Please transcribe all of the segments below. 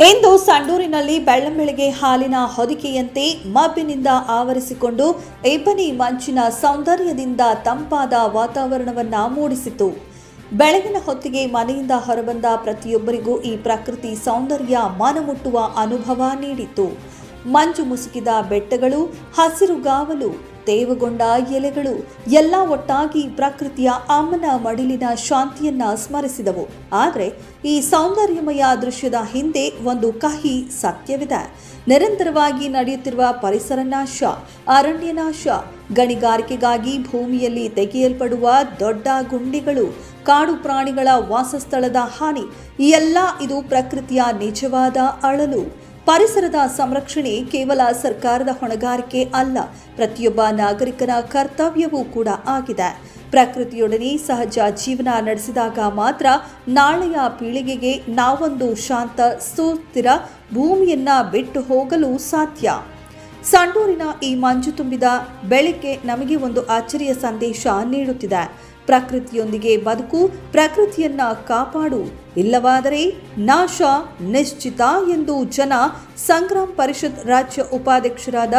ಇಂದು ಸಂಡೂರಿನಲ್ಲಿ ಬೆಳ್ಳಂಬೆಳಗ್ಗೆ ಹಾಲಿನ ಹೊದಿಕೆಯಂತೆ ಮಬ್ಬಿನಿಂದ ಆವರಿಸಿಕೊಂಡು ಇಬ್ಬನಿ ಮಂಚಿನ ಸೌಂದರ್ಯದಿಂದ ತಂಪಾದ ವಾತಾವರಣವನ್ನ ಮೂಡಿಸಿತು ಬೆಳಗಿನ ಹೊತ್ತಿಗೆ ಮನೆಯಿಂದ ಹೊರಬಂದ ಪ್ರತಿಯೊಬ್ಬರಿಗೂ ಈ ಪ್ರಕೃತಿ ಸೌಂದರ್ಯ ಮನಮುಟ್ಟುವ ಅನುಭವ ನೀಡಿತು ಮಂಜು ಮುಸುಕಿದ ಬೆಟ್ಟಗಳು ಹಸಿರುಗಾವಲು ತೇವಗೊಂಡ ಎಲೆಗಳು ಎಲ್ಲ ಒಟ್ಟಾಗಿ ಪ್ರಕೃತಿಯ ಅಮ್ಮನ ಮಡಿಲಿನ ಶಾಂತಿಯನ್ನ ಸ್ಮರಿಸಿದವು. ಆದರೆ ಈ ಸೌಂದರ್ಯಮಯ ದೃಶ್ಯದ ಹಿಂದೆ ಒಂದು ಕಹಿ ಸತ್ಯವಿದೆ. ನಿರಂತರವಾಗಿ ನಡೆಯುತ್ತಿರುವ ಪರಿಸರ ನಾಶ ಅರಣ್ಯ ನಾಶ ಗಣಿಗಾರಿಕೆಗಾಗಿ ಭೂಮಿಯಲ್ಲಿ ತೆಗೆಯಲ್ಪಡುವ ದೊಡ್ಡ ಗುಂಡಿಗಳು, ಕಾಡು ಪ್ರಾಣಿಗಳ ವಾಸಸ್ಥಳದ ಹಾನಿ ಈ ಎಲ್ಲ ಇದು ಪ್ರಕೃತಿಯ ನಿಜವಾದ ಅಳಲು. ಪರಿಸರದ ಸಂರಕ್ಷಣೆ ಕೇವಲ ಸರ್ಕಾರದ ಹೊಣೆಗಾರಿಕೆ ಅಲ್ಲ, ಪ್ರತಿಯೊಬ್ಬ ನಾಗರಿಕನ ಕರ್ತವ್ಯವೂ ಕೂಡ ಆಗಿದೆ. ಪ್ರಕೃತಿಯೊಡನೆ ಸಹಜ ಜೀವನ ನಡೆಸಿದಾಗ ಮಾತ್ರ ನಾಳೆಯ ಪೀಳಿಗೆಗೆ ನಾವೊಂದು ಶಾಂತ, ಸುಸ್ಥಿರ ಭೂಮಿಯನ್ನ ಬಿಟ್ಟು ಹೋಗಲು ಸಾಧ್ಯ. ಸಂಡೂರಿನ ಈ ಮಂಜು ತುಂಬಿದ ಬೆಳಗ್ಗೆ ನಮಗೆ ಒಂದು ಅಚ್ಚರಿಯ ಸಂದೇಶ ನೀಡುತ್ತಿದೆ. ಪ್ರಕೃತಿಯೊಂದಿಗೆ ಬದುಕು, ಪ್ರಕೃತಿಯನ್ನ ಕಾಪಾಡು. ಇಲ್ಲವಾದರೆ ನಾಶ ನಿಶ್ಚಿತ ಎಂದು ಜನ ಸಂಗ್ರಾಮ್ ಪರಿಷತ್ ರಾಜ್ಯ ಉಪಾಧ್ಯಕ್ಷರಾದ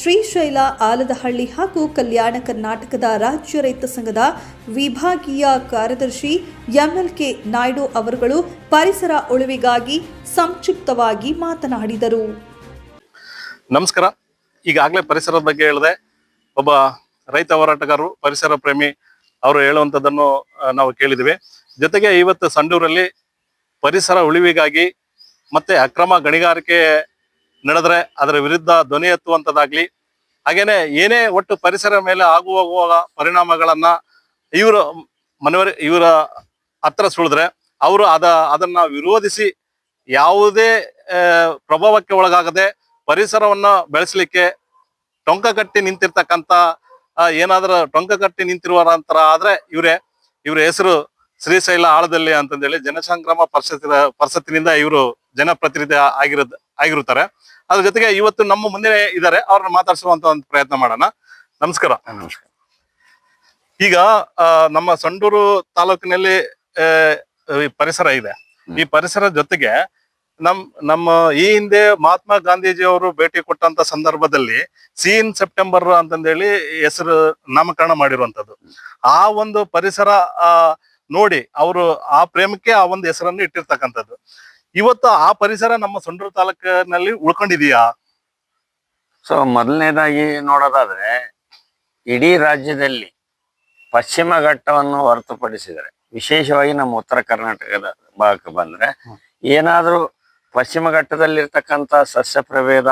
ಶ್ರೀಶೈಲ ಆಲದಹಳ್ಳಿ ಹಾಗೂ ಕಲ್ಯಾಣ ಕರ್ನಾಟಕದ ರಾಜ್ಯ ರೈತ ಸಂಘದ ವಿಭಾಗೀಯ ಕಾರ್ಯದರ್ಶಿ ಎಂಎಲ್ಕೆ ನಾಯ್ಡು ಅವರುಗಳು ಪರಿಸರ ಉಳಿವಿಗಾಗಿ ಸಂಕ್ಷಿಪ್ತವಾಗಿ ಮಾತನಾಡಿದರು. ನಮಸ್ಕಾರ. ಈಗಾಗಲೇ ಪರಿಸರದ ಬಗ್ಗೆ ಹೇಳಿದೆ, ಒಬ್ಬ ರೈತ ಹೋರಾಟಗಾರರು, ಪರಿಸರ ಪ್ರೇಮಿ ಅವರು ಹೇಳುವಂಥದ್ದನ್ನು ನಾವು ಕೇಳಿದ್ವಿ. ಜೊತೆಗೆ ಇವತ್ತು ಸಂಡೂರಲ್ಲಿ ಪರಿಸರ ಉಳಿವಿಗಾಗಿ ಮತ್ತೆ ಅಕ್ರಮ ಗಣಿಗಾರಿಕೆ ನಡೆದ್ರೆ ಅದರ ವಿರುದ್ಧ ಧ್ವನಿ ಎತ್ತುವಂಥದ್ದಾಗ್ಲಿ, ಹಾಗೇನೆ ಏನೇ ಒಟ್ಟು ಪರಿಸರ ಮೇಲೆ ಆಗು ಹೋಗುವ ಪರಿಣಾಮಗಳನ್ನ ಇವರು ಮನವರಿ ಇವರ ಹತ್ರ ಸುಳಿದ್ರೆ ಅವರು ಅದ, ಅದನ್ನ ವಿರೋಧಿಸಿ ಯಾವುದೇ ಪ್ರಭಾವಕ್ಕೆ ಒಳಗಾಗದೆ ಪರಿಸರವನ್ನ ಬೆಳೆಸಲಿಕ್ಕೆ ಟೊಂಕ ಕಟ್ಟಿ ನಿಂತಿರ್ತಕ್ಕಂಥ ಏನಾದ್ರೂ ಟೊಂಕ ಕಟ್ಟಿ ನಿಂತಿರುವಂತರ ಆದ್ರೆ ಇವರೇ ಇವ್ರ ಹೆಸರು ಶ್ರೀಶೈಲ ಆಳದಲ್ಲಿ ಅಂತಂದೇಳಿ ಜನಸಂಕ್ರಮ ಪರಿಷತ್ ಪರಿಷತ್ತಿನಿಂದ ಇವರು ಜನಪ್ರತಿನಿಧಿ ಆಗಿರೋದ್ ಆಗಿರುತ್ತಾರೆ. ಅದ್ರ ಜೊತೆಗೆ ಇವತ್ತು ನಮ್ಮ ಮುಂದೆ ಇದ್ದಾರೆ ಅವ್ರನ್ನ ಮಾತಾಡಿಸುವಂತ ಒಂದು ಪ್ರಯತ್ನ ಮಾಡೋಣ. ನಮಸ್ಕಾರ. ನಮಸ್ಕಾರ. ಈಗ ನಮ್ಮ ಸಂಡೂರು ತಾಲೂಕಿನಲ್ಲಿ ಪರಿಸರ ಇದೆ. ಈ ಪರಿಸರ ಜೊತೆಗೆ ನಮ್ ನಮ್ಮ ಈ ಹಿಂದೆ ಮಹಾತ್ಮ ಗಾಂಧೀಜಿ ಅವರು ಭೇಟಿ ಕೊಟ್ಟಂತ ಸಂದರ್ಭದಲ್ಲಿ ಸೀನ್ ಸೆಪ್ಟೆಂಬರ್ ಅಂತಂದೇಳಿ ಹೆಸರು ನಾಮಕರಣ ಮಾಡಿರುವಂತದ್ದು ಆ ಒಂದು ಪರಿಸರ ಆ ನೋಡಿ ಅವರು ಆ ಪ್ರೇಮಕ್ಕೆ ಆ ಒಂದು ಹೆಸರನ್ನು ಇಟ್ಟಿರ್ತಕ್ಕಂಥದ್ದು. ಇವತ್ತು ಆ ಪರಿಸರ ನಮ್ಮ ಸಂಡೂರು ತಾಲೂಕಿನಲ್ಲಿ ಉಳ್ಕೊಂಡಿದೀಯಾ? ಸೊ ಮೊದಲನೇದಾಗಿ ನೋಡೋದಾದ್ರೆ ಇಡೀ ರಾಜ್ಯದಲ್ಲಿ ಪಶ್ಚಿಮ ಘಟ್ಟವನ್ನು ಹೊರತುಪಡಿಸಿದರೆ ವಿಶೇಷವಾಗಿ ನಮ್ಮ ಉತ್ತರ ಕರ್ನಾಟಕದ ಭಾಗಕ್ಕೆ ಬಂದ್ರೆ ಏನಾದ್ರೂ ಪಶ್ಚಿಮ ಘಟ್ಟದಲ್ಲಿರ್ತಕ್ಕಂತ ಸಸ್ಯ ಪ್ರಭೇದ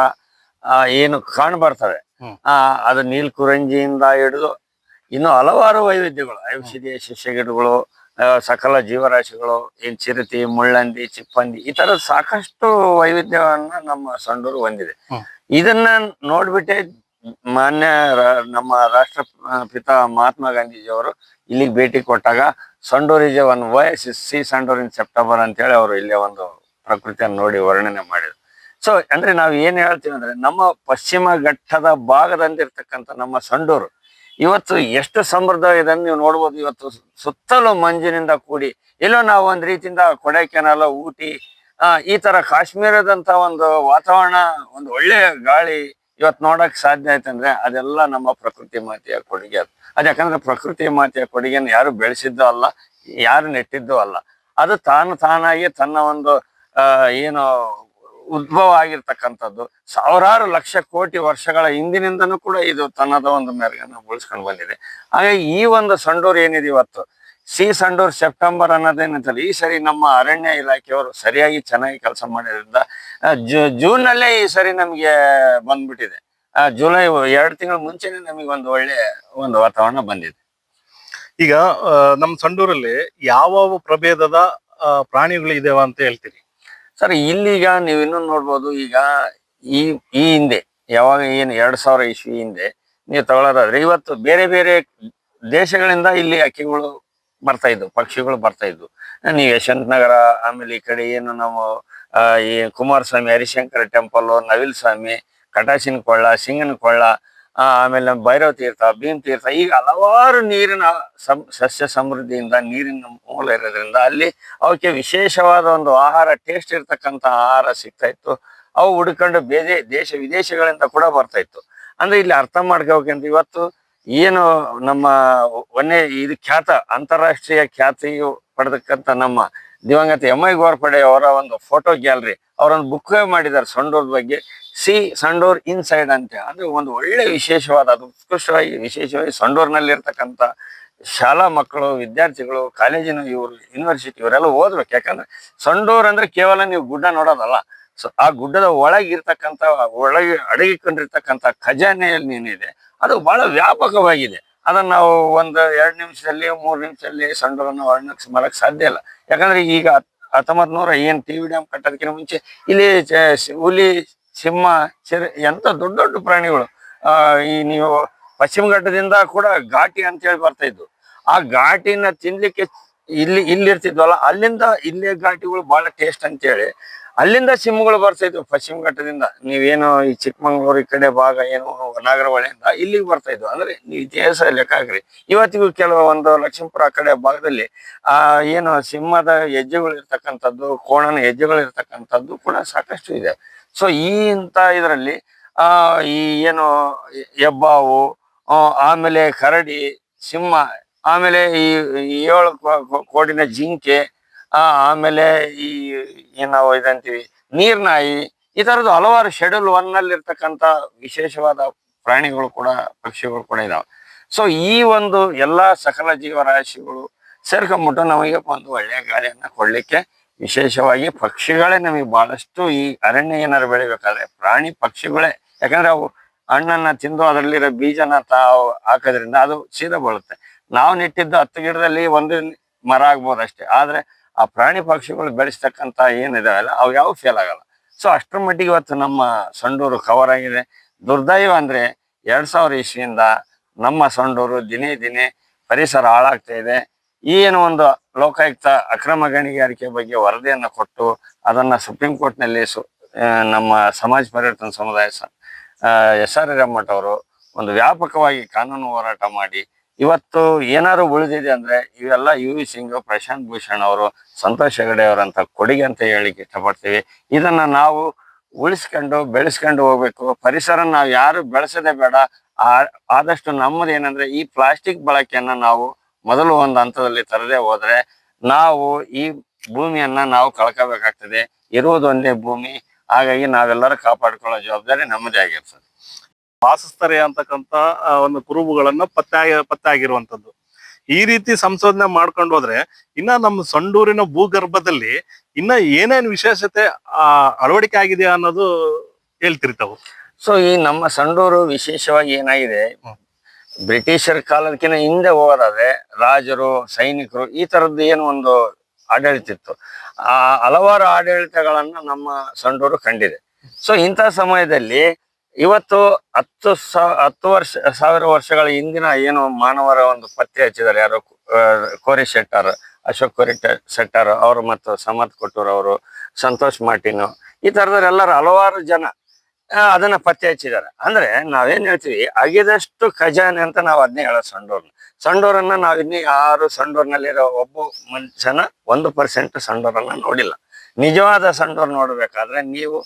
ಏನು ಕಾಣ್ ಬರ್ತವೆ ಹ್ಮ್. ಆ ಅದು ನೀಲ್ಕುರಂಜಿಯಿಂದ ಹಿಡಿದು ಇನ್ನು ಹಲವಾರು ವೈವಿಧ್ಯಗಳು ಔಷಧೀಯ ಸಸ್ಯ ಗಿಡಗಳು ಸಕಲ ಜೀವರಾಶಿಗಳು ಏನ್ ಚಿರತಿ ಮುಳ್ಳಂದಿ ಚಿಪ್ಪಂದಿ ಈ ತರ ಸಾಕಷ್ಟು ವೈವಿಧ್ಯವನ್ನ ನಮ್ಮ ಸಂಡೂರು ಹೊಂದಿದೆ. ಇದನ್ನ ನೋಡ್ಬಿಟ್ಟೆ ಮಾನ್ಯ ನಮ್ಮ ರಾಷ್ಟ್ರ ಪಿತ ಮಹಾತ್ಮ ಗಾಂಧೀಜಿಯವರು ಇಲ್ಲಿಗೆ ಭೇಟಿ ಕೊಟ್ಟಾಗ ಸಂಡೂರ್ ಇಸ್ ಒನ್ ವಯಸ್ ಸಿ ಸಂಡೂರ್ ಇನ್ ಸೆಪ್ಟೆಂಬರ್ ಅಂತೇಳಿ ಅವರು ಇಲ್ಲೇ ಒಂದು ಪ್ರಕೃತಿಯನ್ನು ನೋಡಿ ವರ್ಣನೆ ಮಾಡಿದ್ರು. ಸೊ ಅಂದ್ರೆ ನಾವು ಏನ್ ಹೇಳ್ತೀವಿ ಅಂದ್ರೆ ನಮ್ಮ ಪಶ್ಚಿಮ ಘಟ್ಟದ ಭಾಗದಂದಿರ್ತಕ್ಕಂಥ ನಮ್ಮ ಸಂಡೂರು, ಇವತ್ತು ಎಷ್ಟು ಸಮೃದ್ಧ ಇದೆ ನೀವು ನೋಡ್ಬೋದು. ಇವತ್ತು ಸುತ್ತಲೂ ಮಂಜಿನಿಂದ ಕೂಡಿ, ಎಲ್ಲೋ ನಾವು ಒಂದ್ ರೀತಿಯಿಂದ ಕೊಡೈಕೆನಾಲ, ಊಟಿ ಈ ತರ ಕಾಶ್ಮೀರದಂತ ಒಂದು ವಾತಾವರಣ, ಒಂದು ಒಳ್ಳೆ ಗಾಳಿ ಇವತ್ತು ನೋಡಕ್ ಸಾಧ್ಯ ಆಯ್ತಂದ್ರೆ ಅದೆಲ್ಲ ನಮ್ಮ ಪ್ರಕೃತಿ ಮಾತೆಯ ಕೊಡುಗೆ ಅದು. ಅದ್ ಯಾಕಂದ್ರೆ ಪ್ರಕೃತಿ ಮಾತೆಯ ಕೊಡುಗೆಯನ್ನು ಯಾರು ಬೆಳೆಸಿದ್ದು ಅಲ್ಲ, ಯಾರು ನೆಟ್ಟಿದ್ದು ಅಲ್ಲ. ಅದು ತಾನು ತಾನಾಗಿ ತನ್ನ ಒಂದು ಏನು ಉದ್ಭವ ಆಗಿರ್ತಕ್ಕಂಥದ್ದು. ಸಾವಿರಾರು ಲಕ್ಷ ಕೋಟಿ ವರ್ಷಗಳ ಹಿಂದಿನಿಂದನೂ ಕೂಡ ಇದು ತನ್ನದ ಒಂದು ಮೆರುಗನ್ನು ಉಳಿಸ್ಕೊಂಡು ಬಂದಿದೆ. ಹಾಗಾಗಿ ಈ ಒಂದು ಸಂಡೂರು ಏನಿದೆ ಇವತ್ತು? ಸಿ ಸಂಡೂರ್ ಸೆಪ್ಟೆಂಬರ್ ಅನ್ನೋದೇನಂತಲ್ಲ ಈ ಸರಿ ನಮ್ಮ ಅರಣ್ಯ ಇಲಾಖೆಯವರು ಸರಿಯಾಗಿ ಚೆನ್ನಾಗಿ ಕೆಲಸ ಮಾಡಿದ್ರಿಂದ ಜೂನ್ ನಲ್ಲೇ ಈ ಸರಿ ನಮಗೆ ಬಂದ್ಬಿಟ್ಟಿದೆ. ಜುಲೈ ಎರಡು ತಿಂಗಳ ಮುಂಚೆನೆ ನಮಗೆ ಒಂದು ಒಳ್ಳೆ ಒಂದು ವಾತಾವರಣ ಬಂದಿದೆ. ಈಗ ನಮ್ಮ ಸಂಡೂರಲ್ಲಿ ಯಾವ ಪ್ರಭೇದದ ಪ್ರಾಣಿಗಳು ಇದಾವ ಅಂತ ಹೇಳ್ತೀರಿ? ಸರ್, ಇಲ್ಲಿಗ ನೀವು ಇನ್ನೊಂದು ನೋಡ್ಬೋದು, ಈಗ ಈ ಈ ಹಿಂದೆ, ಯಾವಾಗ ಏನು ಎರಡ್ ಸಾವಿರ ಇಸ್ವಿ ಹಿಂದೆ ನೀವು ತಗೊಳ್ಳೋದಾದ್ರೆ ಇವತ್ತು ಬೇರೆ ಬೇರೆ ದೇಶಗಳಿಂದ ಇಲ್ಲಿ ಅಕ್ಕಿಗಳು ಬರ್ತಾ ಇದ್ವು, ಪಕ್ಷಿಗಳು ಬರ್ತಾ ಇದ್ವು. ನೀವು ಯಶವಂತ ನಗರ, ಆಮೇಲೆ ಈ ಕಡೆ ಏನು ನಾವು ಈ ಕುಮಾರಸ್ವಾಮಿ, ಹರಿಶಂಕರ ಟೆಂಪಲ್ ನವಿಲ್ ಸ್ವಾಮಿ ಕಟಾಸಿನ ಕೊಳ್ಳ ಸಿಂಗನ ಕೊಳ್ಳ ಆಮೇಲೆ ನಮ್ಮ ಭೈರವ ತೀರ್ಥ, ಭೀಮ್ ತೀರ್ಥ, ಈಗ ಹಲವಾರು ನೀರಿನ ಸಂ- ಸಸ್ಯ ಸಮೃದ್ಧಿಯಿಂದ, ನೀರಿನ ಮೂಲ ಇರೋದ್ರಿಂದ ಅಲ್ಲಿ ಅವಕ್ಕೆ ವಿಶೇಷವಾದ ಒಂದು ಆಹಾರ ಟೇಸ್ಟ್ ಇರ್ತಕ್ಕಂಥ ಆಹಾರ ಸಿಗ್ತಾ ಇತ್ತು. ಅವು ಹುಡ್ಕೊಂಡು ಬೇರೆ ದೇಶ, ವಿದೇಶಗಳಿಂದ ಕೂಡ ಬರ್ತಾ ಇತ್ತು. ಅಂದ್ರೆ ಇಲ್ಲಿ ಅರ್ಥ ಮಾಡ್ಕೋಬೇಕಂತ ಇವತ್ತು ಏನು ನಮ್ಮ ಒನ್ನೆ ಇದು ಖ್ಯಾತ, ಅಂತಾರಾಷ್ಟ್ರೀಯ ಖ್ಯಾತಿಯು ಪಡೆದಕ್ಕಂಥ ನಮ್ಮ ದಿವಂಗತ ಎಂ ಐ ಗೋರ್ಪಡೆ ಅವರ ಒಂದು ಫೋಟೋ ಗ್ಯಾಲರಿ ಅವರೊಂದು ಬುಕ್ ಮಾಡಿದ್ದಾರೆ ಸೊಂಡೂರ್ ಬಗ್ಗೆ. ಸಿ ಸಂಡೂರ್ ಇನ್ಸೈಡ್ ಅಂತ. ಅಂದ್ರೆ ಒಂದು ಒಳ್ಳೆ ವಿಶೇಷವಾದ, ಅದು ಉತ್ಕೃಷ್ಟವಾಗಿ ವಿಶೇಷವಾಗಿ ಸಂಡೂರ್ನಲ್ಲಿ ಇರ್ತಕ್ಕಂಥ ಶಾಲಾ ಮಕ್ಕಳು, ವಿದ್ಯಾರ್ಥಿಗಳು, ಕಾಲೇಜಿನ ಇವರು ಯೂನಿವರ್ಸಿಟಿ ಇವರೆಲ್ಲ ಓದ್ಬೇಕು. ಯಾಕಂದ್ರೆ ಸಂಡೋರ್ ಅಂದ್ರೆ ಕೇವಲ ನೀವು ಗುಡ್ಡ ನೋಡೋದಲ್ಲ. ಸೊ, ಆ ಗುಡ್ಡದ ಒಳಗಿರ್ತಕ್ಕಂಥ, ಒಳಗೆ ಅಡಗಿಕೊಂಡಿರ್ತಕ್ಕಂಥ ಖಜಾನೆಯಲ್ಲಿ ಏನಿದೆ ಅದು ಬಹಳ ವ್ಯಾಪಕವಾಗಿದೆ. ಅದನ್ನ ನಾವು ಒಂದು ಎರಡು ನಿಮಿಷದಲ್ಲಿ, ಮೂರು ನಿಮಿಷದಲ್ಲಿ ಸಂಡೂರನ್ನ ವರ್ಣಕ್ಕೆ ಮಾಡಕ್ ಸಾಧ್ಯ ಇಲ್ಲ. ಯಾಕಂದ್ರೆ ಈಗ ಹತ್ತೊಂಬತ್ ನೂರ ಏನ್ ಟಿ ವಿ ಡ್ಯಾಮ್ ಕಟ್ಟೋದಕ್ಕಿಂತ ಮುಂಚೆ ಇಲ್ಲಿ ಹುಲಿ ಸಿಂಹ, ಚಿರ, ಎಂತ ದೊಡ್ಡ ದೊಡ್ಡ ಪ್ರಾಣಿಗಳು. ಆ, ಈ ನೀವು ಪಶ್ಚಿಮ ಘಟ್ಟದಿಂದ ಕೂಡ ಘಾಟಿ ಅಂತ ಹೇಳಿ ಬರ್ತಾ ಇದ್ವು. ಆ ಘಾಟಿನ ತಿನ್ಲಿಕ್ಕೆ ಇಲ್ಲಿ ಇಲ್ಲಿ ಇರ್ತಿದ್ವಲ್ಲ, ಅಲ್ಲಿಂದ ಇಲ್ಲೇ ಘಾಟಿಗಳು ಬಹಳ ಟೇಸ್ಟ್ ಅಂತೇಳಿ. ಅಲ್ಲಿಂದ ಸಿಂಹಗಳು ಬರ್ತಾ ಇದ್ವು ಪಶ್ಚಿಮ ಘಟ್ಟದಿಂದ. ನೀವೇನು ಈ ಚಿಕ್ಕಮಂಗ್ಳೂರು ಈ ಕಡೆ ಭಾಗ ಏನು ನಾಗರಹೊಳೆಯಿಂದ ಇಲ್ಲಿಗೆ ಬರ್ತಾ ಇದ್ವು? ಅಂದ್ರೆ ನೀವು ಇತಿಹಾಸ ಲೆಕ್ಕ ಹಾಕ್ರಿ. ಇವತ್ತಿಗೂ ಕೆಲವು ಒಂದು ಲಕ್ಷ್ಮೀಪುರ ಕಡೆ ಭಾಗದಲ್ಲಿ, ಆ, ಏನು ಸಿಂಹದ ಹೆಜ್ಜೆಗಳು ಇರ್ತಕ್ಕಂಥದ್ದು, ಕೋಣನ ಹೆಜ್ಜೆಗಳು ಇರ್ತಕ್ಕಂಥದ್ದು ಕೂಡ ಸಾಕಷ್ಟು ಇದೆ. ಸೊ ಈ ಇಂಥ ಇದರಲ್ಲಿ ಈ ಏನು ಹೆಬ್ಬಾವು ಆಮೇಲೆ ಕರಡಿ, ಸಿಂಹ, ಆಮೇಲೆ ಈ ಏಳು ಕೋ- ಕೋ- ಕೋಡಿನ ಜಿಂಕೆ ಆಮೇಲೆ ಈ, ಏನು ಇದಂತೀವಿ ನೀರ್ನಾಯಿ, ಈ ತರದ್ದು ಹಲವಾರು ಶೆಡ್ಯೂಲ್ ಒನ್ನಲ್ಲಿ ಇರ್ತಕ್ಕಂಥ ವಿಶೇಷವಾದ ಪ್ರಾಣಿಗಳು ಕೂಡ, ಪಕ್ಷಿಗಳು ಕೂಡ ಇದಾವೆ. ಸೊ ಈ ಒಂದು ಎಲ್ಲಾ ಸಕಲ ಜೀವರಾಶಿಗಳು ಸೇರ್ಕೊಂಬಿಟ್ಟು ನಮಗೆ ಒಂದು ಒಳ್ಳೆಯ ಗಾಳಿಯನ್ನ ಕೊಡ್ಲಿಕ್ಕೆ ವಿಶೇಷವಾಗಿ ಪಕ್ಷಿಗಳೇ ನಮಗೆ ಬಹಳಷ್ಟು ಈ ಅರಣ್ಯ ಏನಾದ್ರು ಬೆಳಿಬೇಕಾದ್ರೆ ಪ್ರಾಣಿ ಪಕ್ಷಿಗಳೇ. ಯಾಕಂದ್ರೆ ಅವು ಹಣ್ಣನ್ನ ತಿಂದು ಅದರಲ್ಲಿರೋ ಬೀಜನ ತಾವು ಹಾಕೋದ್ರಿಂದ ಅದು ಸೀದಾ ಬೀಳುತ್ತೆ ನಾವು ನೆಟ್ಟಿದ್ದು ಹತ್ತು ಗಿಡದಲ್ಲಿ ಒಂದು ಮರ ಆಗ್ಬೋದು ಅಷ್ಟೇ. ಆದ್ರೆ ಆ ಪ್ರಾಣಿ ಪಕ್ಷಿಗಳು ಬೆಳೆಸ್ತಕ್ಕಂತ ಏನಿದಾವಲ್ಲ ಅವು ಯಾವ ಫೇಲ್ ಆಗಲ್ಲ. ಸೊ ಅಷ್ಟರ ಮಟ್ಟಿಗೆ ಇವತ್ತು ನಮ್ಮ ಸಂಡೂರು ಕವರ್ ಆಗಿದೆ. ದುರ್ದೈವ ಅಂದ್ರೆ ಎರಡ್ ಸಾವಿರ ಇಸ್ವಿಯಿಂದ ನಮ್ಮ ಸಂಡೂರು ದಿನೇ ದಿನೇ ಪರಿಸರ ಹಾಳಾಗ್ತಾ ಇದೆ. ಈ ಏನು ಒಂದು ಲೋಕಾಯುಕ್ತ ಅಕ್ರಮ ಗಣಿಗಾರಿಕೆ ಬಗ್ಗೆ ವರದಿಯನ್ನ ಕೊಟ್ಟು ಅದನ್ನ ಸುಪ್ರೀಂ ಕೋರ್ಟ್ನಲ್ಲಿ ಸು ನಮ್ಮ ಸಮಾಜ ಪರಿವರ್ತನ ಸಮುದಾಯ ಎಸ್ ಆರ್ ಹಿರೇಮಠ ಅವರು ಒಂದು ವ್ಯಾಪಕವಾಗಿ ಕಾನೂನು ಹೋರಾಟ ಮಾಡಿ ಇವತ್ತು ಏನಾದ್ರು ಉಳಿದಿದೆ ಅಂದ್ರೆ ಇವೆಲ್ಲ ಯು ವಿ ಸಿಂಗ್, ಪ್ರಶಾಂತ್ ಭೂಷಣ್ ಅವರು, ಸಂತೋಷ್ ಹೆಗಡೆ ಅವರಂತ ಕೊಡುಗೆ ಅಂತ ಹೇಳಿಕ್ಕೆ ಇಷ್ಟಪಡ್ತೀವಿ. ಇದನ್ನ ನಾವು ಉಳಿಸ್ಕೊಂಡು ಬೆಳೆಸ್ಕೊಂಡು ಹೋಗ್ಬೇಕು. ಪರಿಸರ ನಾವು ಯಾರು ಬೆಳೆಸದೆ ಬೇಡ. ಆದಷ್ಟು ನಮ್ಮದು ಏನಂದ್ರೆ ಈ ಪ್ಲಾಸ್ಟಿಕ್ ಬಳಕೆಯನ್ನ ನಾವು ಮೊದಲು ಒಂದು ಹಂತದಲ್ಲಿ ತರದೇ ಹೋದ್ರೆ ನಾವು ಈ ಭೂಮಿಯನ್ನ ನಾವು ಕಳ್ಕೋಬೇಕಾಗ್ತದೆ. ಇರುವುದು ಒಂದೇ ಭೂಮಿ. ಹಾಗಾಗಿ ನಾವೆಲ್ಲರೂ ಕಾಪಾಡ್ಕೊಳ್ಳೋ ಜವಾಬ್ದಾರಿ ನಮ್ಮದೇ ಆಗಿರ್ತದೆ. ವಾಸಿಸ್ತಾರೆ ಅಂತಕ್ಕಂತ ಒಂದು ಕುರುಬುಗಳನ್ನ ಪತ್ತೆ ಆಗಿ- ಪತ್ತೆ ಆಗಿರುವಂತದ್ದು ಈ ರೀತಿ ಸಂಶೋಧನೆ ಮಾಡ್ಕೊಂಡು ಹೋದ್ರೆ ಇನ್ನ ನಮ್ಮ ಸಂಡೂರಿನ ಭೂಗರ್ಭದಲ್ಲಿ ಇನ್ನ ಏನೇನ್ ವಿಶೇಷತೆ ಆ ಅಳವಡಿಕೆ ಆಗಿದೆ ಅನ್ನೋದು ಹೇಳ್ತಿರ್ತಾವು. ಸೊ ಈ ನಮ್ಮ ಸಂಡೂರು ವಿಶೇಷವಾಗಿ ಏನಾಗಿದೆ? ಬ್ರಿಟಿಷರ ಕಾಲದಕ್ಕಿಂತ ಹಿಂದೆ ಹೋಗೋದಾದ್ರೆ ರಾಜರು, ಸೈನಿಕರು ಈ ತರದ್ದು ಏನು ಒಂದು ಆಡಳಿತ ಇತ್ತು ಆ ಹಲವಾರು ಆಡಳಿತಗಳನ್ನ ನಮ್ಮ ಸಂಡೂರು ಕಂಡಿದೆ. ಸೊ ಇಂಥ ಸಮಯದಲ್ಲಿ ಇವತ್ತು ಹತ್ತು ಹತ್ತು ವರ್ಷ, ಸಾವಿರ ವರ್ಷಗಳ ಹಿಂದಿನ ಏನು ಮಾನವರ ಒಂದು ಪತ್ತೆ ಹಚ್ಚಿದ್ದಾರೆ ಯಾರು ಕೋರಿ ಶೆಟ್ಟರ್, ಅಶೋಕ್ ಕೋರಿ ಶೆಟ್ಟರ್ ಅವರು ಮತ್ತು ಸಮರ್ಥ್ ಕೊಟ್ಟೂರ್ ಅವರು ಸಂತೋಷ್ ಮಾರ್ಟಿನ್ ಈ ತರದವ್ರೆಲ್ಲರೂ ಹಲವಾರು ಜನ ಅದನ್ನ ಪತ್ತೆ ಹಚ್ಚಿದ್ದಾರೆ. ಅಂದ್ರೆ ನಾವೇನ್ ಹೇಳ್ತೀವಿ, ಅಗಿದಷ್ಟು ಖಜಾನೆ ಅಂತ ನಾವು ಅದನ್ನೇ ಹೇಳೋ ಸಂಡೂರ್ನ ಸಂಡೂರನ್ನ ನಾವ್ ಇನ್ನು ಯಾರು ಸಂಡೂರ್ನಲ್ಲಿರೋ ಒಬ್ಬ ಮನುಷ್ಯನ ಒಂದು ಪರ್ಸೆಂಟ್ ಸಂಡೂರನ್ನ ನೋಡಿಲ್ಲ. ನಿಜವಾದ ಸಂಡೂರ್ ನೋಡ್ಬೇಕಾದ್ರೆ ನೀವು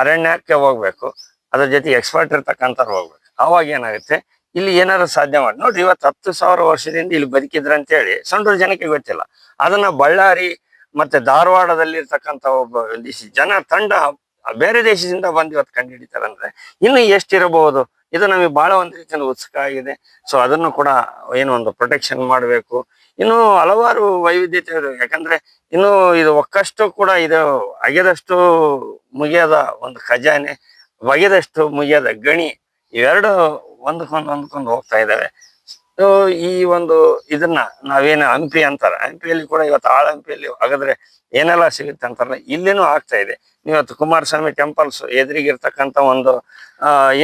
ಅರಣ್ಯಕ್ಕೆ ಹೋಗ್ಬೇಕು, ಅದ್ರ ಜೊತೆ ಎಕ್ಸ್ಪರ್ಟ್ ಇರ್ತಕ್ಕಂಥವ್ರು ಹೋಗ್ಬೇಕು. ಅವಾಗ ಏನಾಗುತ್ತೆ, ಇಲ್ಲಿ ಏನಾದ್ರು ಸಾಧ್ಯ ಮಾಡಿ, ನೋಡ್ರಿ ಇವತ್ತು ಹತ್ತು ಸಾವಿರ ವರ್ಷದಿಂದ ಇಲ್ಲಿ ಬದುಕಿದ್ರ ಅಂತ ಹೇಳಿ ಸಂಡೂರು ಜನಕ್ಕೆ ಗೊತ್ತಿಲ್ಲ. ಅದನ್ನ ಬಳ್ಳಾರಿ ಮತ್ತೆ ಧಾರವಾಡದಲ್ಲಿ ಇರ್ತಕ್ಕಂಥ ಒಬ್ಬ ಜನ ತಂಡ ಬೇರೆ ದೇಶದಿಂದ ಬಂದು ಇವತ್ತು ಕಂಡು ಹಿಡಿತಾರೆ ಅಂದ್ರೆ ಇನ್ನು ಎಷ್ಟಿರಬಹುದು? ಇದು ನಮಗೆ ಬಹಳ ಒಂದು ರೀತಿಯಿಂದ ಉತ್ಸುಕ ಆಗಿದೆ. ಸೊ ಅದನ್ನು ಕೂಡ ಏನು ಒಂದು ಪ್ರೊಟೆಕ್ಷನ್ ಮಾಡಬೇಕು. ಇನ್ನು ಹಲವಾರು ವೈವಿಧ್ಯತೆ ಯಾಕಂದ್ರೆ ಇನ್ನು ಇದು ಒಕ್ಕಷ್ಟು ಕೂಡ ಇದು ಅಗೆದಷ್ಟು ಮುಗಿಯದ ಒಂದು ಖಜಾನೆ, ಒಗೆದಷ್ಟು ಮುಗಿಯದ ಗಣಿ ಇವೆರಡು ಒಂದಕ್ಕೊಂದು ಒಂದಕ್ಕೊಂದು ಹೋಗ್ತಾ ಇದ್ದಾವೆ. ಈ ಒಂದು ಇದನ್ನ ನಾವೇನ ಹಂಪಿ ಅಂತಾರ. ಹಂಪಿಯಲ್ಲಿ ಕೂಡ ಇವತ್ತು ಆಳ ಹಂಪಿಯಲ್ಲಿ ಹಾಗಾದ್ರೆ ಏನೆಲ್ಲ ಸಿಗುತ್ತೆ ಅಂತಾರಲ್ಲ ಇಲ್ಲೇನು ಆಗ್ತಾ ಇದೆ. ಇವತ್ತು ಕುಮಾರಸ್ವಾಮಿ ಟೆಂಪಲ್ಸ್ ಎದುರಿಗಿರ್ತಕ್ಕಂಥ ಒಂದು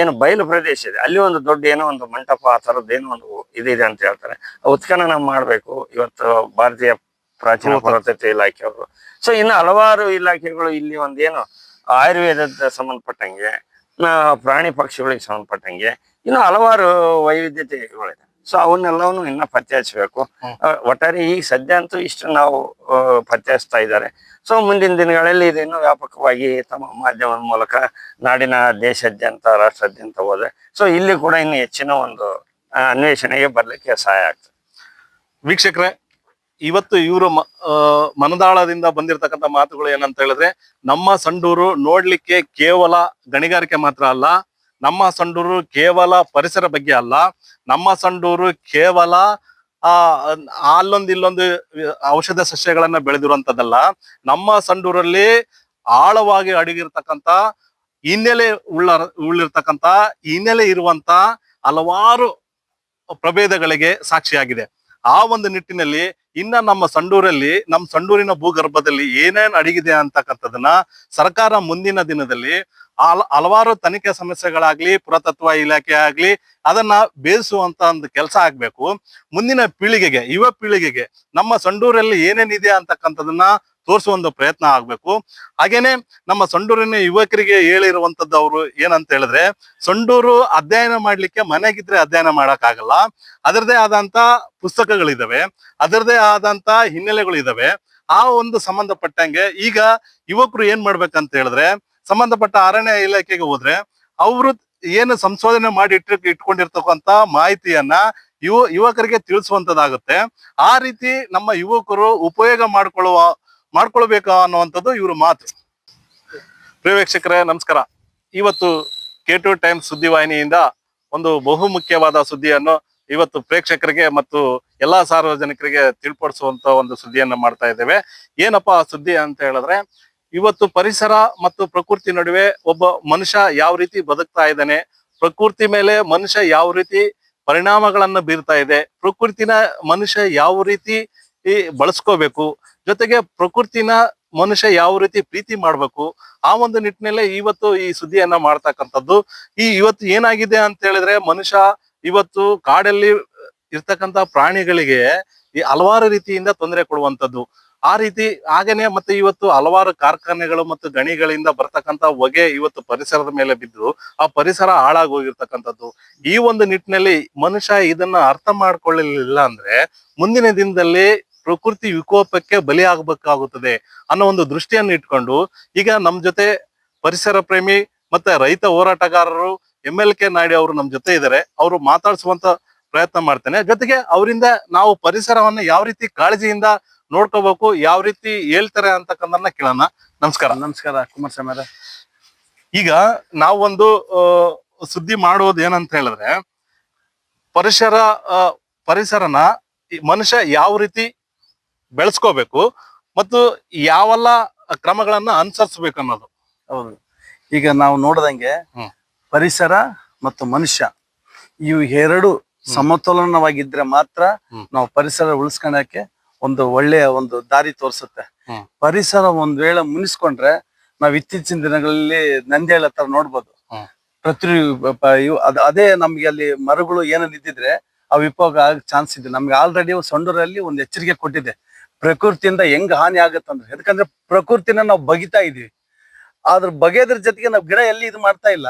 ಏನು ಬಯಲು ಪ್ರದೇಶ ಇದೆ. ಅಲ್ಲಿ ಒಂದು ದೊಡ್ಡ ಏನೋ ಒಂದು ಮಂಟಪ ಆ ಥರದ್ದು ಏನೋ ಒಂದು ಇದಿದೆ ಅಂತ ಹೇಳ್ತಾರೆ. ಉತ್ಖನನ ಮಾಡಬೇಕು ಇವತ್ತು ಭಾರತೀಯ ಪ್ರಾಚೀನ ಪುರಾತತ್ವ ಇಲಾಖೆಯವರು. ಸೊ ಇನ್ನು ಹಲವಾರು ಇಲಾಖೆಗಳು ಇಲ್ಲಿ ಒಂದು ಏನು ಆಯುರ್ವೇದದ ಸಂಬಂಧಪಟ್ಟಂಗೆ ಪ್ರಾಣಿ ಪಕ್ಷಿಗಳಿಗೆ ಸಂಬಂಧಪಟ್ಟಂಗೆ ಇನ್ನು ಹಲವಾರು ವೈವಿಧ್ಯತೆಗಳಿದೆ. ಸೊ ಅವನ್ನೆಲ್ಲವನ್ನು ಇನ್ನ ಪತ್ತೆ ಹಚ್ಚಬೇಕು ಒಟ್ಟಾರೆ ಈಗ ಸದ್ಯ ಅಂತೂ ಇಷ್ಟು ನಾವು ಪತ್ತೆ ಹಚ್ತಾ ಇದ್ದಾರೆ. ಸೊ ಮುಂದಿನ ದಿನಗಳಲ್ಲಿ ಇದನ್ನು ವ್ಯಾಪಕವಾಗಿ ತಮ್ಮ ಮಾಧ್ಯಮದ ಮೂಲಕ ನಾಡಿನ ದೇಶಾದ್ಯಂತ ರಾಷ್ಟ್ರಾದ್ಯಂತ ಹೋದ್ರೆ ಸೊ ಇಲ್ಲಿ ಕೂಡ ಇನ್ನು ಹೆಚ್ಚಿನ ಒಂದು ಅನ್ವೇಷಣೆಗೆ ಬರಲಿಕ್ಕೆ ಸಹಾಯ ಆಗ್ತದೆ. ವೀಕ್ಷಕರ ಇವತ್ತು ಇವರು ಮನದಾಳದಿಂದ ಬಂದಿರತಕ್ಕಂಥ ಮಾತುಗಳು ಏನಂತ ಹೇಳಿದ್ರೆ ನಮ್ಮ ಸಂಡೂರು ನೋಡ್ಲಿಕ್ಕೆ ಕೇವಲ ಗಣಿಗಾರಿಕೆ ಮಾತ್ರ ಅಲ್ಲ ನಮ್ಮ ಸಂಡೂರು ಕೇವಲ ಪರಿಸರ ಬಗ್ಗೆ ಅಲ್ಲ, ನಮ್ಮ ಸಂಡೂರು ಕೇವಲ, ಆ, ಅಲ್ಲೊಂದು ಇಲ್ಲೊಂದು ಔಷಧ ಸಸ್ಯಗಳನ್ನ ಬೆಳೆದಿರುವಂತದ್ದಲ್ಲ ನಮ್ಮ ಸಂಡೂರಲ್ಲಿ ಆಳವಾಗಿ ಅಡಗಿರ್ತಕ್ಕಂಥ, ಹಿನ್ನೆಲೆ ಉಳ್ಳ, ಉಳ್ಳಿರ್ತಕ್ಕಂಥ, ಹಿನ್ನೆಲೆ ಇರುವಂತ ಹಲವಾರು ಪ್ರಭೇದಗಳಿಗೆ ಸಾಕ್ಷಿಯಾಗಿದೆ. ಆ ಒಂದು ನಿಟ್ಟಿನಲ್ಲಿ ಇನ್ನ ನಮ್ಮ ಸಂಡೂರಲ್ಲಿ ನಮ್ಮ ಸಂಡೂರಿನ ಭೂಗರ್ಭದಲ್ಲಿ ಏನೇನು ಅಡಗಿದೆ ಅಂತಕ್ಕಂಥದನ್ನ ಸರ್ಕಾರ ಮುಂದಿನ ದಿನದಲ್ಲಿ ಅಲ್ ಹಲವಾರು ತನಿಖೆ ಸಮಸ್ಯೆಗಳಾಗ್ಲಿ, ಪುರಾತತ್ವ ಇಲಾಖೆ ಆಗ್ಲಿ ಅದನ್ನ ಬೇಯಿಸುವಂತ ಒಂದು ಕೆಲಸ ಆಗ್ಬೇಕು. ಮುಂದಿನ ಪೀಳಿಗೆಗೆ, ಯುವ ಪೀಳಿಗೆಗೆ ನಮ್ಮ ಸಂಡೂರಲ್ಲಿ ಏನೇನಿದೆ ಅಂತಕ್ಕಂಥದನ್ನ ತೋರಿಸುವ ಒಂದು ಪ್ರಯತ್ನ ಆಗ್ಬೇಕು. ಹಾಗೇನೆ ನಮ್ಮ ಸಂಡೂರಿನ ಯುವಕರಿಗೆ ಹೇಳಿರುವಂತದ್ದು ಅವರು ಏನಂತ ಹೇಳಿದ್ರೆ, ಸಂಡೂರು ಅಧ್ಯಯನ ಮಾಡ್ಲಿಕ್ಕೆ ಮನೆಗಿದ್ರೆ ಅಧ್ಯಯನ ಮಾಡಕ್ಕಾಗಲ್ಲ. ಅದರದೇ ಆದಂತ ಪುಸ್ತಕಗಳಿದಾವೆ. ಅದರದೇ ಆದಂತ ಹಿನ್ನೆಲೆಗಳು ಇದಾವೆ ಆ ಒಂದು ಸಂಬಂಧಪಟ್ಟಂಗೆ ಈಗ ಯುವಕರು ಏನ್ ಮಾಡ್ಬೇಕಂತ ಹೇಳಿದ್ರೆ, ಸಂಬಂಧಪಟ್ಟ ಅರಣ್ಯ ಇಲಾಖೆಗೆ ಹೋದ್ರೆ, ಅವರು ಏನು ಸಂಶೋಧನೆ ಮಾಡಿ ಇಟ್ಟು ಇಟ್ಕೊಂಡಿರ್ತಕ್ಕಂತ ಮಾಹಿತಿಯನ್ನ ಯುವ, ಯುವಕರಿಗೆ ತಿಳಿಸುವಂತದ್ದಾಗುತ್ತೆ. ಆ ರೀತಿ ನಮ್ಮ ಯುವಕರು ಉಪಯೋಗ ಮಾಡ್ಕೊಳ್ಳುವ ಮಾಡ್ಕೊಳ್ಬೇಕು ಅನ್ನುವಂಥದ್ದು ಇವರು ಮಾತು. ಪ್ರೇವೇಕ್ಷಕರೇ ನಮಸ್ಕಾರ. ಇವತ್ತು ಕೆ ಟು ಟೈಮ್ಸ್ ಸುದ್ದಿವಾಹಿನಿಯಿಂದ ಒಂದು ಬಹು ಮುಖ್ಯವಾದ ಸುದ್ದಿಯನ್ನು ಇವತ್ತು ಪ್ರೇಕ್ಷಕರಿಗೆ ಮತ್ತು ಎಲ್ಲಾ ಸಾರ್ವಜನಿಕರಿಗೆ ತಿಳ್ಪಡಿಸುವಂತ ಒಂದು ಸುದ್ದಿಯನ್ನು ಮಾಡ್ತಾ ಇದ್ದೇವೆ. ಏನಪ್ಪಾ ಆ ಸುದ್ದಿ ಅಂತ ಹೇಳಿದ್ರೆ, ಇವತ್ತು ಪರಿಸರ ಮತ್ತು ಪ್ರಕೃತಿ ನಡುವೆ ಒಬ್ಬ ಮನುಷ್ಯ ಯಾವ ರೀತಿ ಬದುಕ್ತಾ ಇದ್ದಾನೆ, ಪ್ರಕೃತಿ ಮೇಲೆ ಮನುಷ್ಯ ಯಾವ ರೀತಿ ಪರಿಣಾಮಗಳನ್ನು ಬೀರ್ತಾ ಇದೆ, ಪ್ರಕೃತಿನ ಮನುಷ್ಯ ಯಾವ ರೀತಿ ಈ ಬಳಸ್ಕೋಬೇಕು. ಜೊತೆಗೆ ಪ್ರಕೃತಿನ ಮನುಷ್ಯ ಯಾವ ರೀತಿ ಪ್ರೀತಿ ಮಾಡ್ಬೇಕು, ಆ ಒಂದು ನಿಟ್ಟಿನಲ್ಲೇ ಇವತ್ತು ಈ ಸುದ್ದಿಯನ್ನ ಮಾಡ್ತಕ್ಕಂಥದ್ದು. ಈ ಇವತ್ತು ಏನಾಗಿದೆ ಅಂತ ಹೇಳಿದ್ರೆ ಮನುಷ್ಯ ಇವತ್ತು ಕಾಡಲ್ಲಿ ಇರ್ತಕ್ಕಂತ ಪ್ರಾಣಿಗಳಿಗೆ ಈ ಹಲವಾರು ರೀತಿಯಿಂದ ತೊಂದರೆ ಕೊಡುವಂತದ್ದು ಆ ರೀತಿ ಹಾಗೇನೆ ಮತ್ತೆ ಇವತ್ತು ಹಲವಾರು ಕಾರ್ಖಾನೆಗಳು ಮತ್ತು ಗಣಿಗಳಿಂದ ಬರ್ತಕ್ಕಂತ ಹೊಗೆ ಇವತ್ತು ಪರಿಸರದ ಮೇಲೆ ಬಿದ್ದು ಆ ಪರಿಸರ ಹಾಳಾಗೋಗಿರ್ತಕ್ಕಂಥದ್ದು ಈ ಒಂದು ನಿಟ್ಟಿನಲ್ಲಿ ಮನುಷ್ಯ ಇದನ್ನ ಅರ್ಥ ಮಾಡ್ಕೊಳ್ಳಲಿಲ್ಲ ಅಂದ್ರೆ ಮುಂದಿನ ದಿನದಲ್ಲಿ ಪ್ರಕೃತಿ ವಿಕೋಪಕ್ಕೆ ಬಲಿಯಾಗಬೇಕಾಗುತ್ತದೆ ಅನ್ನೋ ಒಂದು ದೃಷ್ಟಿಯನ್ನು ಇಟ್ಕೊಂಡು ಈಗ ನಮ್ಮ ಜೊತೆ ಪರಿಸರ ಪ್ರೇಮಿ ಮತ್ತೆ ರೈತ ಹೋರಾಟಗಾರರು ಎಂ ಎಲ್ ಕೆ ನಾಯ್ಡು ಅವರು ನಮ್ಮ ಜೊತೆ ಇದ್ದಾರೆ ಅವರು ಮಾತಾಡಿಸುವಂತ ಪ್ರಯತ್ನ ಮಾಡ್ತೇನೆ. ಜೊತೆಗೆ ಅವರಿಂದ ನಾವು ಪರಿಸರವನ್ನ ಯಾವ ರೀತಿ ಕಾಳಜಿಯಿಂದ ನೋಡ್ಕೋಬೇಕು ಯಾವ ರೀತಿ ಹೇಳ್ತಾರೆ ಅಂತಕ್ಕಂಥ ಕೇಳೋಣ. ನಮಸ್ಕಾರ. ನಮಸ್ಕಾರ ಕುಮಾರ್ ಅವರೇ. ಈಗ ನಾವೊಂದು ಒಂದು ಸುದ್ದಿ ಮಾಡೋದು ಏನಂತ ಹೇಳಿದ್ರೆ ಪರಿಸರ ಪರಿಸರನ ಈ ಮನುಷ್ಯ ಯಾವ ರೀತಿ ಬೆಳೆಸ್ಕೋಬೇಕು ಮತ್ತು ಯಾವೆಲ್ಲ ಕ್ರಮಗಳನ್ನ ಅನುಸರಿಸಬೇಕು ಅನ್ನೋದು. ಹೌದು. ಈಗ ನಾವು ನೋಡ್ದಂಗೆ ಪರಿಸರ ಮತ್ತು ಮನುಷ್ಯ ಇವು ಎರಡು ಸಮತೋಲನವಾಗಿದ್ರೆ ಮಾತ್ರ. ನಾವು ಪರಿಸರ ಉಳಿಸ್ಕೊಳಕ್ಕೆ ಒಂದು ಒಳ್ಳೆಯ ಒಂದು ದಾರಿ ತೋರಿಸುತ್ತೆ. ಪರಿಸರ ಒಂದ್ ವೇಳೆ ಮುನಿಸ್ಕೊಂಡ್ರೆ ನಾವ್ ಇತ್ತೀಚಿನ ದಿನಗಳಲ್ಲಿ ನಂದಿಯಾಳ ಹತ್ರ ನೋಡ್ಬೋದು. ಪ್ರತಿ ಅದ್- ಅದೇ ನಮ್ಗೆ ಅಲ್ಲಿ ಮರಗಳು ಏನೇನ್ ಇದ್ದಿದ್ರೆ ಅವು ವಿಪೋಗ ಆಗ ಚಾನ್ಸ್ ಇದೆ ನಮ್ಗೆ ಆಲ್ರೆಡಿ ಸೊಂಡೂರಲ್ಲಿ ಒಂದು ಎಚ್ಚರಿಕೆ ಕೊಟ್ಟಿದೆ. ಪ್ರಕೃತಿಯಿಂದ ಹೆಂಗ್ ಹಾನಿ ಆಗತ್ತಂದ್ರೆ, ಯಾಕಂದ್ರೆ ಪ್ರಕೃತಿನ ನಾವು ಬಗಿತಾ ಇದೀವಿ. ಅದ್ರ ಬಗೆಯೋದ್ರ ಜೊತೆಗೆ ನಾವು ಗಿಡ ಎಲ್ಲಿ ಇದು ಮಾಡ್ತಾ ಇಲ್ಲ.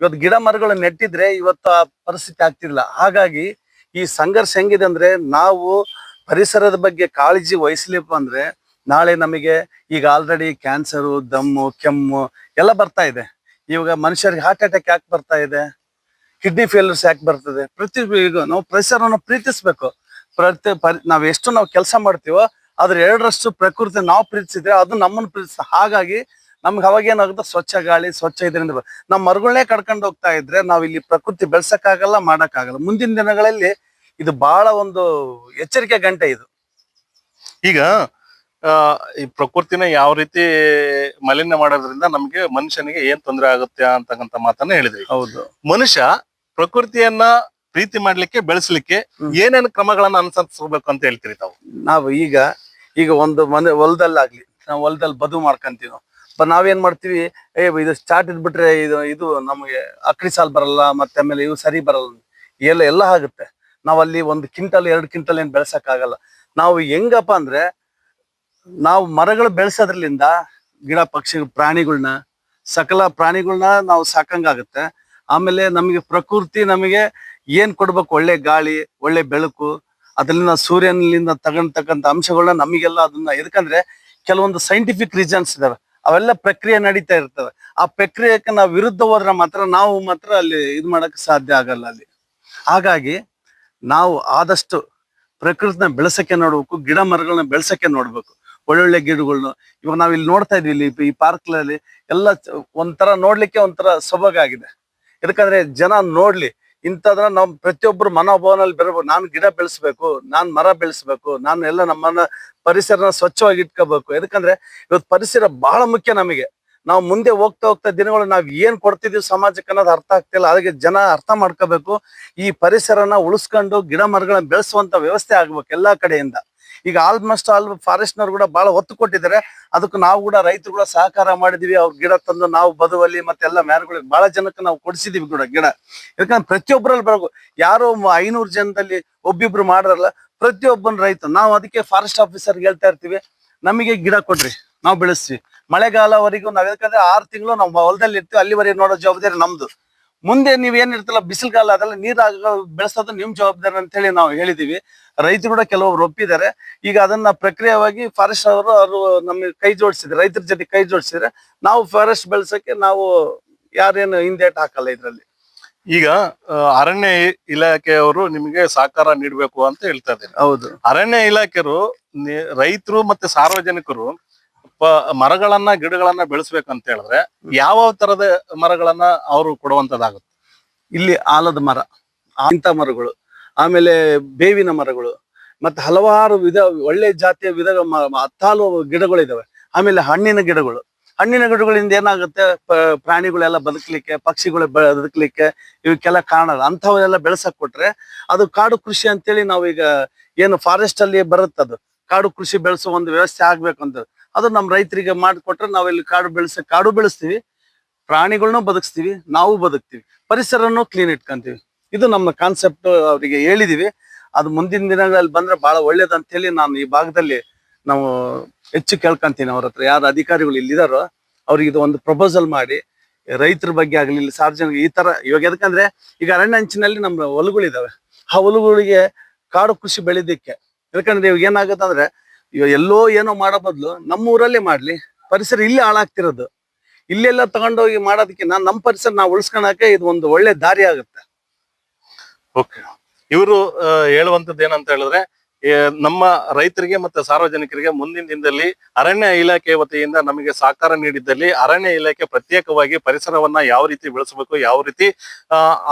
ಇವತ್ತು ಗಿಡ ಮರಗಳು ನೆಟ್ಟಿದ್ರೆ ಇವತ್ತು ಆ ಪರಿಸ್ಥಿತಿ ಆಗ್ತಿಲ್ಲ ಹಾಗಾಗಿ ಈ ಸಂಘರ್ಷ ಹೆಂಗಿದೆ ಅಂದ್ರೆ ನಾವು ಪರಿಸರದ ಬಗ್ಗೆ ಕಾಳಜಿ ವಹಿಸ್ಲಿಪ್ಪ ಅಂದ್ರೆ ನಾಳೆ ನಮಗೆ ಈಗ ಆಲ್ರೆಡಿ ಕ್ಯಾನ್ಸರು ದಮ್ಮು, ಕೆಮ್ಮು ಎಲ್ಲ ಬರ್ತಾ ಇದೆ. ಇವಾಗ ಮನುಷ್ಯರಿಗೆ ಹಾರ್ಟ್ ಅಟ್ಯಾಕ್ ಯಾಕೆ ಬರ್ತಾ ಇದೆ? ಕಿಡ್ನಿ ಫೇಲ್ಯೂರ್ಸ್ ಯಾಕೆ ಬರ್ತದೆ? ಪ್ರತಿ ಈಗ ನಾವು ಪರಿಸರವನ್ನು ಪ್ರೀತಿಸ್ಬೇಕು. ಪ್ರತಿ ಪರಿ ನಾವ್ ಎಷ್ಟು ನಾವು ಕೆಲಸ ಮಾಡ್ತೀವೋ ಅದ್ರ ಎರಡರಷ್ಟು ಪ್ರಕೃತಿ ನಾವು ಪ್ರೀತಿಸಿದ್ರೆ ಅದು ನಮ್ಮನ್ನು ಪ್ರೀತಿಸ ಹಾಗಾಗಿ ನಮ್ಗೆ ಅವಾಗ ಏನಾಗುತ್ತೆ? ಸ್ವಚ್ಛ ಗಾಳಿ ಸ್ವಚ್ಛ ಇದರಿಂದ ನಮ್ಮ ಮರಗಳನ್ನೇ ಕಡ್ಕೊಂಡು ಹೋಗ್ತಾ ಇದ್ರೆ ನಾವು ಇಲ್ಲಿ ಪ್ರಕೃತಿ ಬೆಳ್ಸಕ್ಕಾಗಲ್ಲ ಮಾಡಕ್ಕಾಗಲ್ಲ. ಮುಂದಿನ ದಿನಗಳಲ್ಲಿ ಇದು ಬಹಳ ಒಂದು ಎಚ್ಚರಿಕೆ ಗಂಟೆ ಇದು. ಈಗ ಆ, ಈ ಪ್ರಕೃತಿನ ಯಾವ ರೀತಿ ಮಾಲಿನ್ಯ ಮಾಡೋದ್ರಿಂದ ನಮ್ಗೆ ಮನುಷ್ಯನಿಗೆ ಏನ್ ತೊಂದರೆ ಆಗುತ್ತೆ ಅಂತಕ್ಕಂತ ಮಾತನ್ನ ಹೇಳಿದ್ರಿ. ಹೌದು. ಮನುಷ್ಯ ಪ್ರಕೃತಿಯನ್ನ ಪ್ರೀತಿ ಮಾಡ್ಲಿಕ್ಕೆ ಬೆಳೆಸಲಿಕ್ಕೆ. ಏನೇನು ಕ್ರಮಗಳನ್ನ ಅನುಸರಿಸಬೇಕು ಅಂತ ಹೇಳ್ತೀರಿ ತಾವು? ನಾವು ಈಗ ಈಗ ಒಂದು ಮನೆ ಹೊಲದಲ್ಲಾಗ್ಲಿ, ನಾವು ಹೊಲದಲ್ಲಿ ಬದು ಮಾಡ್ಕೊಂತೀವಿ ನಾವು. ಬ- ನಾವೇನ್ ಮಾಡ್ತೀವಿ, ಏ, ಇದು ಸ್ಟಾರ್ಟ್ ಇದ್ಬಿಟ್ರೆ ಇದು ಇದು ನಮಗೆ ಅಕ್ರಿ ಸಾಲ್ ಬರಲ್ಲ, ಮತ್ತೆ ಆಮೇಲೆ ಇವು ಸರಿ ಬರಲ್ಲ. ಎಲ್ಲ ಎಲ್ಲ ಆಗುತ್ತೆ. ನಾವ್ ಅಲ್ಲಿ ಒಂದು ಕಿಂಟಲ್, ಎರಡು ಕ್ವಿಂಟಲ್ ಏನ್ ಬೆಳೆಸಕ್ಕಾಗಲ್ಲ. ನಾವು ಹೆಂಗಪ್ಪ ಅಂದ್ರೆ, ನಾವು ಮರಗಳು ಬೆಳೆಸೋದ್ರಲ್ಲಿಂದ ಗಿಡ ಪಕ್ಷಿ ಪ್ರಾಣಿಗಳನ್ನ ಸಕಲ ಪ್ರಾಣಿಗಳನ್ನ ನಾವು ಸಾಕಂಗಾಗುತ್ತೆ. ಆಮೇಲೆ ನಮಗೆ ಪ್ರಕೃತಿ ನಮಗೆ ಏನ್ ಕೊಡ್ಬೇಕು? ಒಳ್ಳೆ ಗಾಳಿ, ಒಳ್ಳೆ ಬೆಳಕು ಅದರಿಂದ ಸೂರ್ಯನಿಂದ ತಗೊಂಡ್ತಕ್ಕಂಥ ಅಂಶಗಳನ್ನ ನಮಗೆಲ್ಲ ಅದನ್ನ ಎದಕಂದ್ರೆ ಕೆಲವೊಂದು ಸೈಂಟಿಫಿಕ್ ರೀಸನ್ಸ್ ಇದಾವೆ. ಅವೆಲ್ಲ ಪ್ರಕ್ರಿಯೆ ನಡೀತಾ ಇರ್ತವೆ. ಆ ಪ್ರಕ್ರಿಯೆಗೆ ನಾವು ವಿರುದ್ಧ ಹೋದ್ರೆ ಮಾತ್ರ ನಾವು ಮಾತ್ರ ಅಲ್ಲಿ ಇದು ಮಾಡಕ್ ಸಾಧ್ಯ ಆಗಲ್ಲ ಅಲ್ಲಿ. ಹಾಗಾಗಿ ನಾವು ಆದಷ್ಟು ಪ್ರಕೃತಿನ ಬೆಳೆಸಕ್ಕೆ ನೋಡ್ಬೇಕು, ಗಿಡ ಮರಗಳನ್ನ ಬೆಳೆಸಕ್ಕೆ ನೋಡ್ಬೇಕು. ಒಳ್ಳೊಳ್ಳೆ ಗಿಡಗಳನ್ನ ಇವಾಗ ನಾವ್ ಇಲ್ಲಿ ನೋಡ್ತಾ ಇದ್ವಿ ಇಲ್ಲಿ ಈ ಪಾರ್ಕ್ನಲ್ಲಿ ಎಲ್ಲ ಒಂಥರ ನೋಡ್ಲಿಕ್ಕೆ ಒಂಥರ ಸೊಬಗಾಗಿದೆ. ಯಾಕಂದ್ರೆ ಜನ ನೋಡ್ಲಿ ಇಂಥದ್ರ ನಾವು ಪ್ರತಿಯೊಬ್ಬರು ಮನೋಭಾವನಲ್ಲಿ ಬರಬೇಕು ನಾನು ಗಿಡ ಬೆಳೆಸ್ಬೇಕು, ನಾನ್ ಮರ ಬೆಳೆಸ್ಬೇಕು, ನಾನು ಎಲ್ಲ ನಮ್ಮನ್ನ ಪರಿಸರನ ಸ್ವಚ್ಛವಾಗಿ ಇಟ್ಕೋಬೇಕು. ಯಾಕಂದ್ರೆ ಇವತ್ತು ಪರಿಸರ ಬಹಳ ಮುಖ್ಯ ನಮಗೆ. ನಾವು ಮುಂದೆ ಹೋಗ್ತಾ ಹೋಗ್ತಾ ದಿನಗಳು ನಾವ್ ಏನ್ ಕೊಡ್ತಿದೀವಿ ಸಮಾಜಕ್ಕೆ ಅನ್ನೋದು ಅರ್ಥ ಆಗ್ತಿಲ್ಲ. ಅದಕ್ಕೆ ಜನ ಅರ್ಥ ಮಾಡ್ಕೋಬೇಕು. ಈ ಪರಿಸರನ ಉಳಿಸ್ಕೊಂಡು ಗಿಡ ಮರಗಳನ್ನ ಬೆಳೆಸುವಂತ ವ್ಯವಸ್ಥೆ ಆಗ್ಬೇಕು ಎಲ್ಲಾ ಕಡೆಯಿಂದ. ಈಗ ಆಲ್ಮೋಸ್ಟ್ ಆಲ್ ಫಾರೆಸ್ಟ್ನವ್ರು ಕೂಡ ಬಹಳ ಒತ್ತು ಕೊಟ್ಟಿದ್ದಾರೆ. ಅದಕ್ಕೆ ನಾವು ಕೂಡ ರೈತರು ಕೂಡ ಸಹಕಾರ ಮಾಡಿದೀವಿ. ಅವ್ರ ಗಿಡ ತಂದು ನಾವು ಬದುವಲ್ಲಿ ಮತ್ತೆ ಎಲ್ಲ ಮ್ಯಾರ್ಗಳಿಗೆ ಬಹಳ ಜನಕ್ಕೆ ನಾವು ಕೊಡಿಸಿದೀವಿ ಕೂಡ ಗಿಡ. ಯಾಕಂದ್ರೆ ಪ್ರತಿಯೊಬ್ಬರಲ್ಲಿ ಬರಬೇಕು ಯಾರೋ ಐನೂರು ಜನದಲ್ಲಿ ಒಬ್ಬಿಬ್ರು ಮಾಡಿದ್ರಲ್ಲ, ಪ್ರತಿಯೊಬ್ಬನ ರೈತ, ನಾವು ಅದಕ್ಕೆ ಫಾರೆಸ್ಟ್ ಆಫೀಸರ್ಗೆ ಹೇಳ್ತಾ ಇರ್ತೀವಿ, ನಮಗೆ ಗಿಡ ಕೊಡ್ರಿ, ನಾವು ಬೆಳೆಸ್ತೀವಿ. ಮಳೆಗಾಲವರೆಗೂ ನಾವ್ ಯಾಕಂದ್ರೆ ಆರು ತಿಂಗಳು ನಾವು ಹೊಲದಲ್ಲಿ ಇರ್ತೀವಿ ಅಲ್ಲಿವರೆಗೆ ನೋಡೋ ಜವಾಬ್ದಾರಿ ನಮ್ದು. ಮುಂದೆ ನೀವ್ ಏನ್ ಇರ್ತಲ್ಲ ಬಿಸಿಲುಗಾಲ ಅದೆಲ್ಲ ನೀರ್ ಬೆಳೆಸೋದು ನಿಮ್ ಜವಾಬ್ದಾರಿ ಅಂತ ಹೇಳಿ ನಾವು ಹೇಳಿದೀವಿ. ರೈತರು ಕೂಡ ಕೆಲವೊಬ್ರು ಒಪ್ಪಿದ್ದಾರೆ. ಈಗ ಅದನ್ನ ಪ್ರಕ್ರಿಯವಾಗಿ ಫಾರೆಸ್ಟ್ ಅವರು ಅವರು ನಮಗೆ ಕೈ ಜೋಡಿಸಿದ್ರೆ ರೈತರ ಜೊತೆ ಕೈ ಜೋಡಿಸಿದ್ರೆ ನಾವು ಫಾರೆಸ್ಟ್ ಬೆಳೆಸಕ್ಕೆ ನಾವು ಯಾರೇನು ಹಿಂದೇಟ್ ಹಾಕಲ್ಲ ಇದ್ರಲ್ಲಿ. ಈಗ ಅರಣ್ಯ ಇಲಾಖೆಯವರು ನಿಮಗೆ ಸಹಕಾರ ನೀಡಬೇಕು ಅಂತ ಹೇಳ್ತಾ ಇದ್ದಾರೆ ಹೌದು. ಅರಣ್ಯ ಇಲಾಖೆಯರು ರೈತರು ಮತ್ತೆ ಸಾರ್ವಜನಿಕರು ಮರಗಳನ್ನ ಗಿಡಗಳನ್ನ ಬೆಳೆಸ್ಬೇಕಂತ ಹೇಳಿದ್ರೆ ಯಾವ ತರದ ಮರಗಳನ್ನ ಅವರು ಕೊಡುವಂತದ್ದಾಗುತ್ತೆ ಇಲ್ಲಿ ಆಲದ ಮರ ಇಂಥ ಮರಗಳು ಆಮೇಲೆ ಬೇವಿನ ಮರಗಳು ಮತ್ತೆ ಹಲವಾರು ವಿಧ ಒಳ್ಳೆ ಜಾತಿಯ ವಿಧ ಹತ್ತಾಲು ಗಿಡಗಳಿದಾವೆ. ಆಮೇಲೆ ಹಣ್ಣಿನ ಗಿಡಗಳು ಹಣ್ಣಿನ ಗಿಡಗಳಿಂದ ಏನಾಗುತ್ತೆ? ಪ್ರಾಣಿಗಳೆಲ್ಲ ಬದುಕಲಿಕ್ಕೆ ಪಕ್ಷಿಗಳು ಬದುಕಲಿಕ್ಕೆ ಇವಕ್ಕೆಲ್ಲ ಕಾರಣ ಅಂಥವೆಲ್ಲ ಬೆಳೆಸಕ್ ಕೊಟ್ರೆ ಅದು ಕಾಡು ಕೃಷಿ ಅಂತೇಳಿ ನಾವೀಗ ಏನು ಫಾರೆಸ್ಟ್ ಅಲ್ಲಿ ಬರುತ್ತದು. ಕಾಡು ಕೃಷಿ ಬೆಳೆಸೋ ಒಂದು ವ್ಯವಸ್ಥೆ ಆಗ್ಬೇಕು ಅಂತ. ಅದು ನಮ್ಮ ರೈತರಿಗೆ ಮಾಡಿಕೊಟ್ರೆ ನಾವಿಲ್ಲಿ ಕಾಡು ಬೆಳೆಸ, ಕಾಡು ಬೆಳೆಸ್ತೀವಿ. ಪ್ರಾಣಿಗಳನ್ನೂ ಬದುಕಿಸ್ತೀವಿ, ನಾವು ಬದುಕ್ತೀವಿ. ಪರಿಸರನೂ ಕ್ಲೀನ್ ಇಟ್ಕೊಂತೀವಿ. ಇದು ನಮ್ಮ ಕಾನ್ಸೆಪ್ಟ್ ಅವರಿಗೆ ಹೇಳಿದೀವಿ. ಅದು ಮುಂದಿನ ದಿನಗಳಲ್ಲಿ ಬಂದ್ರೆ ಬಹಳ ಒಳ್ಳೇದಂತ ಹೇಳಿ ನಾನು ಈ ಭಾಗದಲ್ಲಿ ನಾವು ಹೆಚ್ಚು ಕೇಳ್ಕೊಂತೀನಿ ಅವ್ರ ಹತ್ರ. ಯಾರು ಅಧಿಕಾರಿಗಳು ಇಲ್ಲಿದಾರೋ, ಅವ್ರಿಗೆ ಇದು ಒಂದು ಪ್ರಪೋಸಲ್ ಮಾಡಿ, ರೈತರ ಬಗ್ಗೆ ಆಗಲಿ ಸಾರ್ವಜನಿಕ ಈ ತರ, ಇವಾಗ ಯಾಕಂದ್ರೆ ಈಗ ಅರಣ್ಯ ಅಂಚಿನಲ್ಲಿ ನಮ್ಮ ಹೊಲಗಳಿದಾವೆ. ಆ ಹೊಲಗಳಿಗೆ ಕಾಡು ಕೃಷಿ ಬೆಳೆದಿಕ್ಕೆ. ಯಾಕಂದ್ರೆ ಇವಾಗ ಏನಾಗುತ್ತೆ ಅಂದ್ರೆ ಇವಾಗ ಎಲ್ಲೋ ಏನೋ ಮಾಡೋ ಬದಲು ನಮ್ಮ ಊರಲ್ಲೇ ಮಾಡ್ಲಿ. ಪರಿಸರ ಇಲ್ಲೇ ಹಾಳಾಗ್ತಿರೋದು. ಇಲ್ಲೆಲ್ಲ ತಗೊಂಡೋಗಿ ಮಾಡೋದಕ್ಕೆ ನಾನು ನಮ್ಮ ಪರಿಸರ ನಾವು ಉಳಿಸ್ಕೊಳಕ್ಕೆ ಇದು ಒಂದು ಒಳ್ಳೆ ದಾರಿ ಆಗುತ್ತೆ. ಓಕೆ ಇವರು ಹೇಳುವಂತದ್ದು ಏನಂತ ಹೇಳಿದ್ರೆ ನಮ್ಮ ರೈತರಿಗೆ ಮತ್ತೆ ಸಾರ್ವಜನಿಕರಿಗೆ ಮುಂದಿನ ದಿನದಲ್ಲಿ ಅರಣ್ಯ ಇಲಾಖೆ ವತಿಯಿಂದ ನಮಗೆ ಸಹಕಾರ ನೀಡಿದ್ದಲ್ಲಿ ಅರಣ್ಯ ಇಲಾಖೆ ಪ್ರತ್ಯೇಕವಾಗಿ ಪರಿಸರವನ್ನ ಯಾವ ರೀತಿ ಬೆಳೆಸಬೇಕು, ಯಾವ ರೀತಿ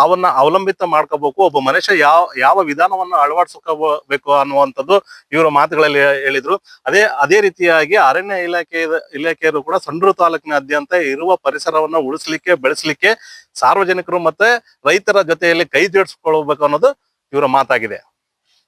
ಅವನ್ನ ಅವಲಂಬಿತ ಮಾಡ್ಕೋಬೇಕು, ಒಬ್ಬ ಮನುಷ್ಯ ಯಾವ ಯಾವ ವಿಧಾನವನ್ನ ಅಳವಡಿಸ್ಕೋಬೇಕು ಅನ್ನುವಂಥದ್ದು ಇವರ ಮಾತುಗಳಲ್ಲಿ ಹೇಳಿದ್ರು. ಅದೇ ಅದೇ ರೀತಿಯಾಗಿ ಅರಣ್ಯ ಇಲಾಖೆ, ಇಲಾಖೆಯರು ಕೂಡ ಸಂಡೂರು ತಾಲೂಕಿನಾದ್ಯಂತ ಇರುವ ಪರಿಸರವನ್ನ ಉಳಿಸ್ಲಿಕ್ಕೆ, ಬೆಳೆಸಲಿಕ್ಕೆ ಸಾರ್ವಜನಿಕರು ಮತ್ತೆ ರೈತರ ಜೊತೆಯಲ್ಲಿ ಕೈ ಜೋಡಿಸ್ಕೊಳ್ಬೇಕು ಅನ್ನೋದು ಇವರ ಮಾತಾಗಿದೆ.